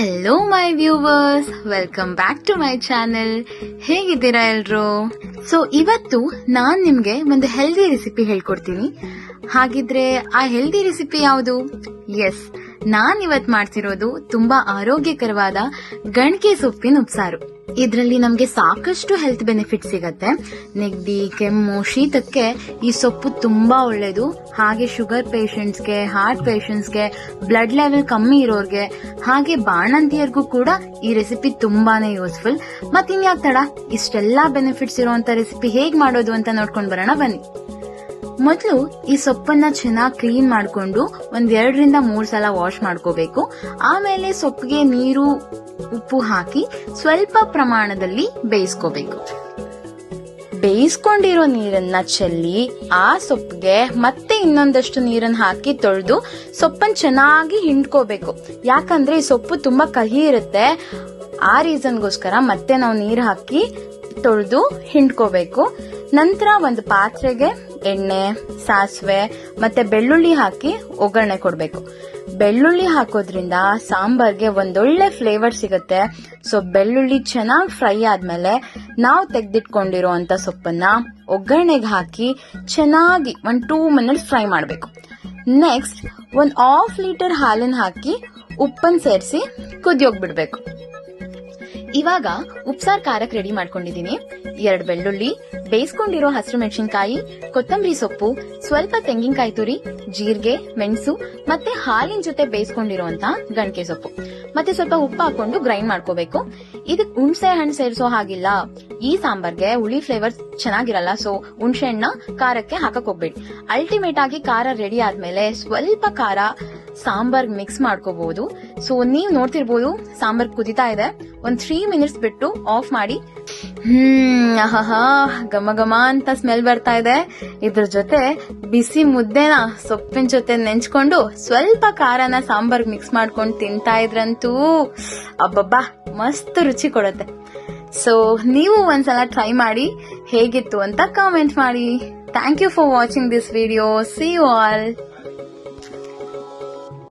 Viewers welcome back to my channel ಹೇಗಿದ್ದೀರಾ ಎಲ್ರು? So ಇವತ್ತು ನಾನು ನಿಮಗೆ ಒಂದು ಹೆಲ್ದಿ ರೆಸಿಪಿ ಹೇಳ್ಕೊಡ್ತೀನಿ. ಹಾಗಿದ್ರೆ ಆ ಹೆಲ್ದಿ ರೆಸಿಪಿ ಯಾವುದು? ಎಸ್ ನಾನು ಇವತ್ತು ಮಾಡ್ತಿರೋದು ತುಂಬಾ ಆರೋಗ್ಯಕರವಾದ ಗಣಕೆ ಸೊಪ್ಪಿನ ಉಪ್ಸಾರು. ಇದರಲ್ಲಿ ನಮಗೆ ಸಾಕಷ್ಟು ಹೆಲ್ತ್ ಬೆನಿಫಿಟ್ ಸಿಗತ್ತೆ. ನೆಗಡಿ, ಕೆಮ್ಮು, ಶೀತಕ್ಕೆ ಈ ಸೊಪ್ಪು ತುಂಬಾ ಒಳ್ಳೇದು. ಹಾಗೆ ಶುಗರ್ ಪೇಷಂಟ್ಸ್ಗೆ ಹಾರ್ಟ್ ಪೇಷಂಟ್ಸ್ಗೆ ಬ್ಲಡ್ ಲೆವೆಲ್ ಕಮ್ಮಿ ಇರೋರ್ಗೆ, ಹಾಗೆ ಬಾಣಂತಿಯರ್ಗೂ ಕೂಡ ಈ ರೆಸಿಪಿ ತುಂಬಾನೇ ಯೂಸ್ಫುಲ್ ಮತ್ತಿನ್ಯಾಕ್ ತಡ? ಇಷ್ಟೆಲ್ಲಾ ಬೆನಿಫಿಟ್ಸ್ ಇರುವಂತ ರೆಸಿಪಿ ಹೇಗ್ ಮಾಡೋದು ಅಂತ ನೋಡ್ಕೊಂಡು ಬರೋಣ ಬನ್ನಿ. ಮೊದಲು ಈ ಸೊಪ್ಪನ್ನ ಚೆನ್ನಾಗಿ ಕ್ಲೀನ್ ಮಾಡ್ಕೊಂಡು ಒಂದ್ ಎರಡರಿಂದ ಮೂರ್ ಸಲ ವಾಶ್ ಮಾಡ್ಕೋಬೇಕು. ಆಮೇಲೆ ಸೊಪ್ಪಿಗೆ ನೀರು ಉಪ್ಪು ಹಾಕಿ ಸ್ವಲ್ಪ ಪ್ರಮಾಣದಲ್ಲಿ ಬೇಯಿಸ್ಕೋಬೇಕು. ಬೇಯಿಸ್ಕೊಂಡಿರೋ ನೀರನ್ನ ಚೆಲ್ಲಿ ಆ ಸೊಪ್ಪಿಗೆ ಮತ್ತೆ ಇನ್ನೊಂದಷ್ಟು ನೀರನ್ನ ಹಾಕಿ ತೊಳೆದು ಸೊಪ್ಪನ್ ಚೆನ್ನಾಗಿ ಹಿಂಡ್ಕೋಬೇಕು. ಯಾಕಂದ್ರೆ ಈ ಸೊಪ್ಪು ತುಂಬಾ ಕಹಿ ಇರುತ್ತೆ. ಆ ರೀಸನ್ಗೋಸ್ಕರ ಮತ್ತೆ ನಾವು ನೀರು ಹಾಕಿ ತೊಳೆದು ಹಿಂಡ್ಕೋಬೇಕು. ನಂತರ ಒಂದು ಪಾತ್ರೆಗೆ ಎಣ್ಣೆ, ಸಾಸಿವೆ ಮತ್ತೆ ಬೆಳ್ಳುಳ್ಳಿ ಹಾಕಿ ಒಗ್ಗರಣೆ ಕೊಡಬೇಕು. ಬೆಳ್ಳುಳ್ಳಿ ಹಾಕೋದ್ರಿಂದ ಸಾಂಬಾರ್ಗೆ ಒಂದೊಳ್ಳೆ ಫ್ಲೇವರ್ ಸಿಗುತ್ತೆ. ಸೊ ಬೆಳ್ಳುಳ್ಳಿ ಚೆನ್ನಾಗಿ ಫ್ರೈ ಆದ್ಮೇಲೆ ನಾವು ತೆಗ್ದಿಟ್ಕೊಂಡಿರುವಂತ ಸೊಪ್ಪನ್ನ ಒಗ್ಗರಣೆಗೆ ಹಾಕಿ ಚೆನ್ನಾಗಿ ಒಂದು ಟೂ ಮಿನಿಟ್ಸ್ ಫ್ರೈ ಮಾಡಬೇಕು. ನೆಕ್ಸ್ಟ್ ಒಂದು ಹಾಫ್ ಲೀಟರ್ ಹಾಲನ್ನು ಹಾಕಿ ಉಪ್ಪನ್ನು ಸೇರಿಸಿ ಕುದಿಯೋಗ್ ಬಿಡ್ಬೇಕು ಇವಾಗ ಉಪ್ಸಾರ್ ಖಾರಕ್ ರೆಡಿ ಮಾಡ್ಕೊಂಡಿದೀನಿ ಎರಡ್ ಬೆಳ್ಳುಳ್ಳಿ, ಬೇಯಿಸ್ಕೊಂಡಿರೋ ಹಸಿರು ಮೆಣಸಿನಕಾಯಿ, ಕೊತ್ತಂಬರಿ ಸೊಪ್ಪು, ಸ್ವಲ್ಪ ತೆಂಗಿನಕಾಯಿ ತುರಿ, ಜೀರಿಗೆ, ಮೆಣಸು ಮತ್ತೆ ಹಾಲಿನ ಜೊತೆ ಬೇಯಿಸ್ಕೊಂಡಿರುವಂತ ಗಣಕೆ ಸೊಪ್ಪು. ಮತ್ತೆ ಸ್ವಲ್ಪ ಉಪ್ಪು ಹಾಕೊಂಡು ಗ್ರೈಂಡ್ ಮಾಡ್ಕೋಬೇಕು. ಇದಕ್ಕೆ ಹುಣಸೆ ಹಣ್ಣು ಸೇರಿಸೋ ಹಾಗಿಲ್ಲ. ಈ ಸಾಂಬಾರ್ಗೆ ಹುಳಿ ಫ್ಲೇವರ್ ಚೆನ್ನಾಗಿರಲ್ಲ ಸೊ ಹುಣಸೆ ಹಣ್ಣ ಖಾರಕ್ಕೆ ಹಾಕಕ್ ಹೋಗ್ಬೇಡಿ. ಅಲ್ಟಿಮೇಟ್ ಆಗಿ ಖಾರ ರೆಡಿ ಆದ್ಮೇಲೆ ಸ್ವಲ್ಪ ಖಾರ ಸಾಂಬಾರ್ ಮಿಕ್ಸ್ ಮಾಡ್ಕೋಬಹುದು. ಸೊ ನೀವ್ ನೋಡ್ತಿರ್ಬೋದು, ಸಾಂಬಾರ್ ಕುದಿತಾ ಇದೆ. ಒಂದ್ ತ್ರೀ ಮಿನಿಟ್ಸ್ ಬಿಟ್ಟು ಆಫ್ ಮಾಡಿ, ಹ್ಮ್ ಘಮ ಘಮ ಅಂತ ಸ್ಮೆಲ್ ಬರ್ತಾ ಇದೆ. ಇದ್ರ ಜೊತೆ ಬಿಸಿ ಮುದ್ದೆನ, ಸೊಪ್ಪಿನ ಜೊತೆ ನೆಂಚ್ಕೊಂಡು ಸ್ವಲ್ಪ ಖಾರನ ಸಾಂಬಾರ್ ಮಿಕ್ಸ್ ಮಾಡ್ಕೊಂಡು ತಿಂತಾ ಇದ್ರಂತೂ, ಅಬ್ಬಬ್ಬಾ, ಮಸ್ತ್ ರುಚಿ ಕೊಡುತ್ತೆ. ಸೊ ನೀವು ಒಂದ್ಸಲ ಟ್ರೈ ಮಾಡಿ ಹೇಗಿತ್ತು ಅಂತ ಕಾಮೆಂಟ್ ಮಾಡಿ. Thank you for watching this video see you all